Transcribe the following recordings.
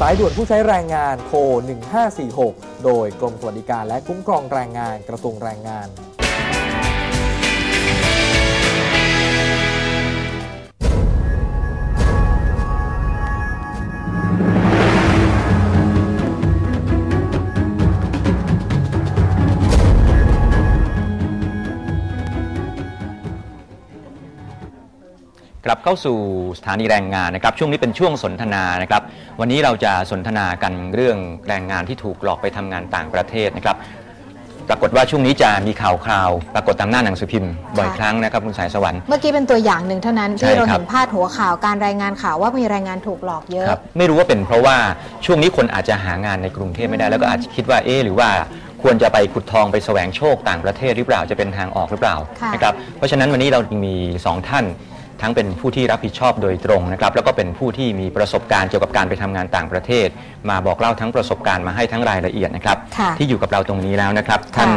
สายด่วนผู้ใช้แรงงานโทร 1546 โดยกรมสวัสดิการและคุ้มครองแรงงานกระทรวงแรงงาน กลับเข้าสู่สถานีแรงงานนะครับ ช่วงนี้เป็นช่วงสนทนานะครับ วันนี้เราจะสนทนากันเรื่องแรงงานที่ถูกหลอกไปทำงานต่างประเทศนะครับ ปรากฏว่าช่วงนี้จะมีข่าวคราว ปรากฏตามหน้าหนังสือพิมพ์บ่อยค่ะครั้งนะครับคุณสายสวรรค์เมื่อกี้เป็นตัวอย่างหนึ่งเท่านั้นใช่ที่เราครับเห็นพาดหัวข่าวการรายงานข่าวว่ามีแรงงานถูกหลอกเยอะครับไม่รู้ว่าเป็นเพราะว่าช่วงนี้คนอาจจะหางานในกรุงเทพไม่ได้แล้วก็อาจจะคิดว่าเอ๊ะหรือว่าควรจะไปขุดทองไปแสวงโชคต่างประเทศหรือเปล่าจะเป็นทางออกหรือเปล่าค่ะนะครับเพราะฉะนั้นวันนี้เรามีสองท่าน ทั้งเป็นผู้ที่รับผิดชอบโดยตรงนะครับแล้วก็เป็นผู้ที่มีประสบการณ์เกี่ยวกับการไปทำงานต่างประเทศ มาบอกเล่าทั้งประสบการณ์มาให้ทั้งรายละเอียดนะครับค่ะที่อยู่กับเราตรงนี้แล้วนะครับค่ะท่าน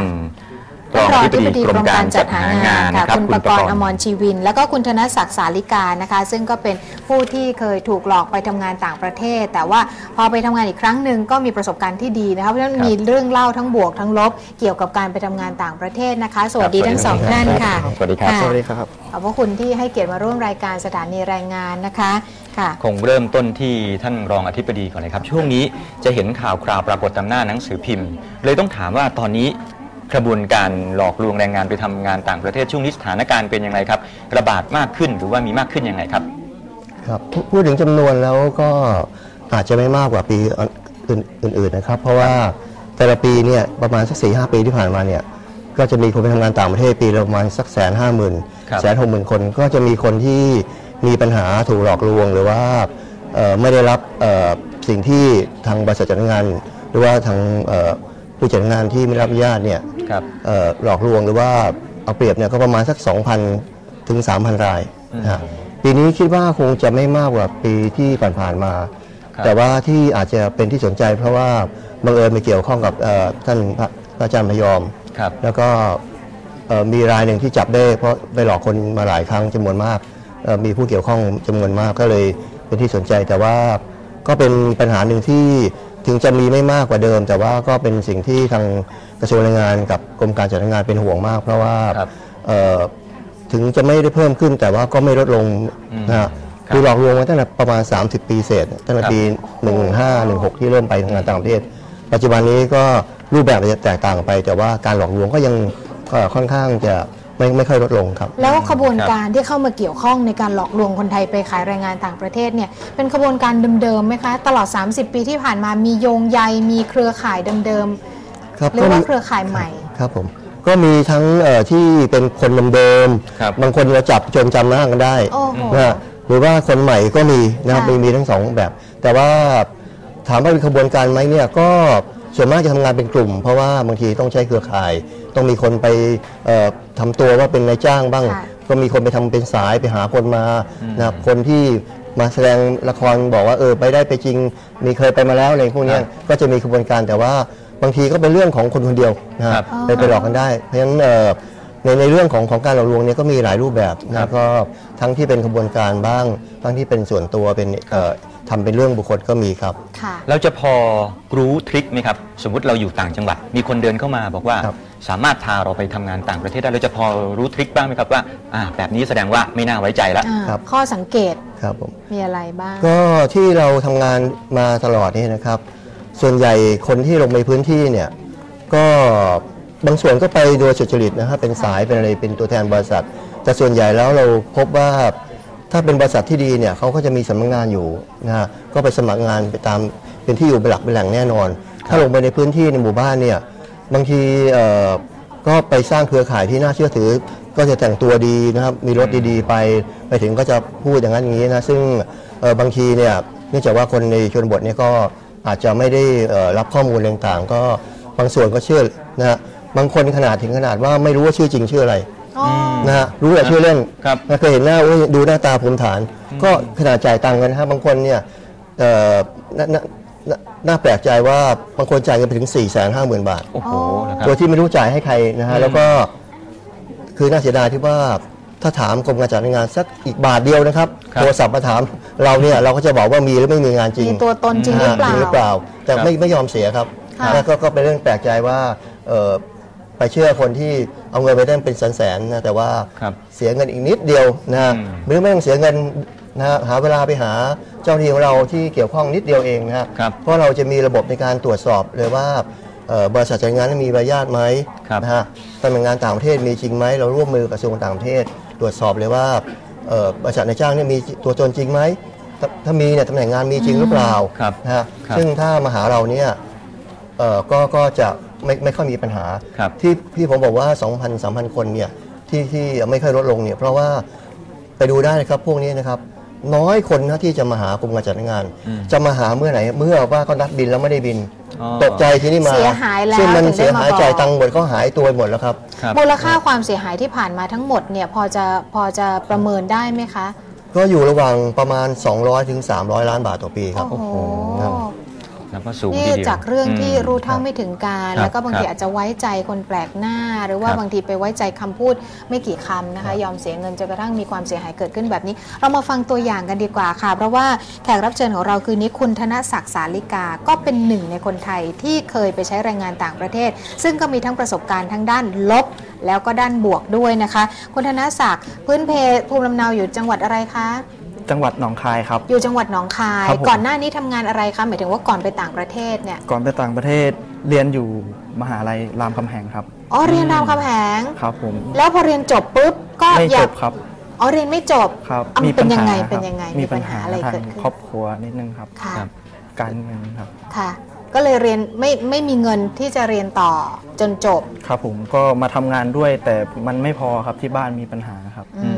รองอธิบดีกรมการจัดหางานค่ะนะครับคุณประกรณ์อมรชีวิน แล้วก็คุณธนศักดิ์สาลิกานะคะ ซึ่งก็เป็นผู้ที่เคยถูกหลอกไปทำงานต่างประเทศ แต่ว่าพอไปทำงานอีกครั้งหนึ่งก็มีประสบการณ์ที่ดีนะคะเพราะฉะนั้นครับมีเรื่องเล่าทั้งบวกทั้งลบเกี่ยวกับการไปทำงานต่างประเทศนะคะ สวัสดีครับทั้งสองสวัสดีท่านครับค่ะสวัสดีครับะสวัสดีครับขอบพระคุณที่ให้เกียรติมาร่วมรายการสถานีแรงงานนะคะค่ะคงเริ่มต้นที่ท่านรองอธิบดีก่อนเลยครับ ช่วงนี้จะเห็นข่าวคราวปรากฏตามหน้าหนังสือพิมพ์ เลยต้องถามว่าตอนนี้ กระบวนการหลอกลวงแรงงานไปทำงานต่างประเทศช่วงนี้สถานการณ์เป็นยังไงครับ ระบาดมากขึ้นหรือว่ามีมากขึ้นยังไงครับ ครับพูพูดถึงจำนวนแล้วก็อาจจะไม่มากกว่าปีอื่นๆนะครับ เพราะว่าแต่ละปีเนี่ยประมาณสักสี่ห้าปีที่ผ่านมาเนี่ยก็จะมีคนไปทำงานต่างประเทศปีละประมาณสักแสนห้าหมื่นครับแสนหกหมื่นคนก็จะมีคนที่มีปัญหาถูกหลอกลวงหรือว่าเอ่อไม่ได้รับเอ่อสิ่งที่ทางบริษัทจัดงาน หรือว่าทางเอ่อผู้จัดงานที่ไม่ได้รับอนุญาตเนี่ย ครับเอ่อหลอกลวงหรือว่าเอาเปรียบเนี่ยก็ประมาณสัก 2,000 ถึง 3,000 รายนะฮะปีนี้คิดว่าคงจะไม่มากกว่าปีที่ผ่านๆมาครับแต่ว่าที่อาจจะเป็นที่สนใจเพราะว่าบังเอิญไปเกี่ยวข้องกับเอ่อท่านพระพระอาจารย์พยอมครับแล้วก็เอ่อมีรายหนึ่งที่จับได้ เพราะไปหลอกคนมาหลายครั้งจำนวนมากเอ่อมีผู้เกี่ยวข้องจำนวนมากก็เลยเป็นที่สนใจแต่ว่าก็เป็นปัญหาหนึ่งที่ ถึงจะมีไม่มากกว่าเดิม แต่ว่าก็เป็นสิ่งที่ทางกระทรวงแรงงานกับกรมการจัดหางานเป็นห่วงมาก เพราะว่าครับเอ่อถึงจะไม่ได้เพิ่มขึ้นแต่ว่าก็ไม่ลดลงอืมนะฮะครับคือหลอกลวงมาตั้งแต่ประมาณ 30 ปีเศษตั้งแต่ครับปี 15 16 ที่เริ่มไปทำงานต่างประเทศ ปัจจุบันนี้ก็รูปแบบจะแตกต่างไป แต่ว่าการหลอกลวงก็ยังเอ่อค่อนข้างจะ ไม่ไม่ค่อยลดลงครับแล้วขบวนการที่เข้ามาเกี่ยวข้องในการหลอกลวงคนไทยไปขายแรงงานต่างประเทศเนี่ยเป็นขบวนการเดิมๆไหมคะตลอด 30 ปีที่ผ่านมามีโยงใยมีเครือข่ายเดิมครับๆหรือว่าเครือข่ายใหม่ครับผมก็มีทั้งเอ่อที่เป็นคนเดิมครับบางคนเราจับจนจำหน้ากันได้โอ้โหนะฮะหรือว่าคนใหม่ก็มีนะครับค่ะมีมีทั้งสองแบบ แต่ว่าถามว่าเป็นขบวนการไหมเนี่ยก็ส่วนมากจะทำงานเป็นกลุ่ม เพราะว่าบางทีต้องใช้เครือข่าย ต้องมีคนไปเอ่อทำตัวว่าเป็นนายจ้างบ้างค่ะก็มีคนไปทำเป็นสายไปหาคนมานะครับคนที่มาแสดงละครบอกว่าเออไปได้ไปจริง มีเคยไปมาแล้วอะไรพวกเนี้ยครับก็จะมีขบวนการแต่ว่าบางทีก็เป็นเรื่องของคนคนเดียวนะคครัรับบไปไปหลอกกันได้ เพราะฉะนั้นเอ่อในในเรื่องของของการหลอกลวงเนี่ยก็มีหลายรูปแบบครันะบก็ทั้งที่เป็นขบวนการบ้าง ทั้งที่เป็นส่วนตัวเป็นเอ่อทำเป็นเรื่องบุคคลก็มีครับค่ะเราจะพอรู้ทริคไหมครับ สมมุติเราอยู่ต่างจังหวัด มีคนเดินเข้ามาบอกว่าครับ สามารถพาเราไปทำงานต่างประเทศได้เราจะพอรู้ทริคบ้างไหมครับว่าอ่าแบบนี้แสดงว่าไม่น่าไว้ใจแล้วอ่าครับ ข้อสังเกตครับผม มีอะไรบ้าง ก็ที่เราทำงานมาตลอดนี่นะครับ ส่วนใหญ่คนที่ลงในพื้นที่เนี่ยก็บางส่วนก็ไปโดยสุจริตนะครับเป็นสายเป็นอะไรเป็นตัวแทนบริษัท แต่ส่วนใหญ่แล้วเราพบว่าถ้าเป็นบริษัทที่ดีเนี่ยเขาก็จะมีสำนักงานอยู่นะฮะก็ไปสมัครงานไปตามเป็นที่อยู่เป็นหลักเป็นแหล่งแน่นอน ถ้าลงไปในพื้นที่ในหมู่บ้านเนี่ย บางทีเอ่อก็ไปสร้างเครือข่ายที่น่าเชื่อถือ ก็จะแต่งตัวดีนะครับ มีรถดีๆ ไปไปถึงก็จะพูดอย่างนั้นอย่างนี้นะซึ่งเอ่อบางทีเนี่ยเนื่องจากว่าคนในชนบทเนี่ยก็อาจจะไม่ได้เอ่อรับข้อมูลต่างๆ ก็บางส่วนก็เชื่อนะฮะบางคนขนาดถึงขนาดว่าไม่รู้ว่าชื่อจริงชื่ออะไร อ๋อนะฮะรู้แต่ชื่อเล่นครับ นะเคยเห็นหน้าอุ๊ยดูหน้าตาภูมิฐาน ก็ขนาดจ่ายตังค์กันนะครับบางคนเนี่ยเอ่อน่าน่า น่าน่าแปลกใจว่าบางคนจ่ายเงินไปถึง 4 5 0 0 0 0 บาท โอ้โหนะครับ โดยที่ไม่รู้จ่ายให้ใครนะฮะ แล้วก็คือน่าเสียดายที่ว่าถ้าถามกรมการจัดงานสักอีกบาทเดียวนะครับ ครับ โทรศัพท์มาถามเราเนี่ยเราก็จะบอกว่ามีหรือไม่มีงานจริงมีตัวตนจริงหรือเปล่าจริงหรือเปล่า แต่ครับไม่ไม่ยอมเสียครับค่ะแล้วก็ก็เป็นเรื่องแปลกใจว่าเอ่อไปเชื่อคนที่เอาเงินไปได้เป็นแสนๆนะแต่ว่าครับเสียเงินอีกนิดเดียวนะฮะอืม หรือไม่ต้องเสียเงิน นะฮะหาเวลาไปหาเจ้าหน้าที่ของเราที่เกี่ยวข้องนิดเดียวเองนะฮะครับเพราะเราจะมีระบบในการตรวจสอบเลยว่าเอ่อบริษัทจัดงานนั้นมีใบอนุญาตไหมครับนะฮะตำแหน่งงานต่างประเทศมีจริงไหมเราร่วมมือกับกระทรวงต่างประเทศ ตรวจสอบเลยว่าเอ่อบริษัทนายจ้างเนี่ยมีตัวตนจริงไหมถ้าถ้ามีเนี่ยตำแหน่งงานมีจริงหรือเปล่าครับนะฮะครับซึ่งถ้ามาหาเราเนี่ยเอ่อก็ก็จะไม่ไม่ค่อยมีปัญหา ครับที่ที่ผมบอกว่า 2,000 3,000 คนเนี่ยที่ที่ไม่ค่อยลดลงเนี่ยเพราะว่าไปดูได้นะครับพวกนี้นะครับ น้อยคนนะที่จะมาหากรมการจัดงานอืมจะมาหาเมื่อไหร่เมื่อว่าเขานัดบินแล้วไม่ได้บินอ๋อตกใจทีนี้มาเสียหายแล้วซึ่งมันถึงได้เสียหายมาบอกจ่ายตังค์หมดเขาหายตัวหมดแล้วครับครับมูลค่าความเสียหายที่ผ่านมาทั้งหมดเนี่ยพอจะพอจะประเมินได้ไหมคะ ก็อยู่ระหว่างประมาณ 200ถึง300 ล้านบาทต่อปีครับโอ้โหครับ แล้วก็สูงนี่ทีเดียวจากเรื่องที่มรู้เท่าไม่ถึงการ ครับแล้วก็บางทีครับอาจจะไว้ใจคนแปลกหน้า หรือว่าครับ บางทีไปไว้ใจคำพูดไม่กี่คำนะคะ ยอมเสียเงินจนกระทั่งมีความเสียหายเกิดขึ้นแบบนี้ เรามาฟังตัวอย่างกันดีกว่าค่ะ เพราะว่าแขกรับเชิญของเราคือนี้คุณธนศักดิ์สาลิกาก็เป็นหนึ่งในคนไทยที่เคยไปใช้แรงงานต่างประเทศ ซึ่งก็มีทั้งประสบการณ์ทั้งด้านลบ แล้วก็ด้านบวกด้วยนะคะ คุณธนศักดิ์พื้นเพภูมิลำเนาอยู่จังหวัดอะไรคะ จังหวัดหนองคายครับ อยู่จังหวัดหนองคาย ครับผม ก่อนหน้านี้ทำงานอะไรคะหมายถึงว่าก่อนไปต่างประเทศเนี่ยก่อนไปต่างประเทศเรียนอยู่มหาลัยรามคำแหงครับ อ๋อเรียนรามคำแหง ครับผมแล้วพอเรียนจบปุ๊บก็ไม่อจยากบครับอ๋อเรียนไม่จบครับอะมีเป็ปันญยังหาไงคเป็นรับยังไงมีปัญหาอะไรทางเกิดขึ้น ครอบครัวนิดนึงครับ ค่ะ ครับ การเงินครับ ค่ะ ก็เลยเรียนไม่ไม่มีเงินที่จะเรียนต่อจนจบครับผมก็มาทำงานด้วยแต่มันไม่พอครับที่บ้านมีปัญหาครับ อื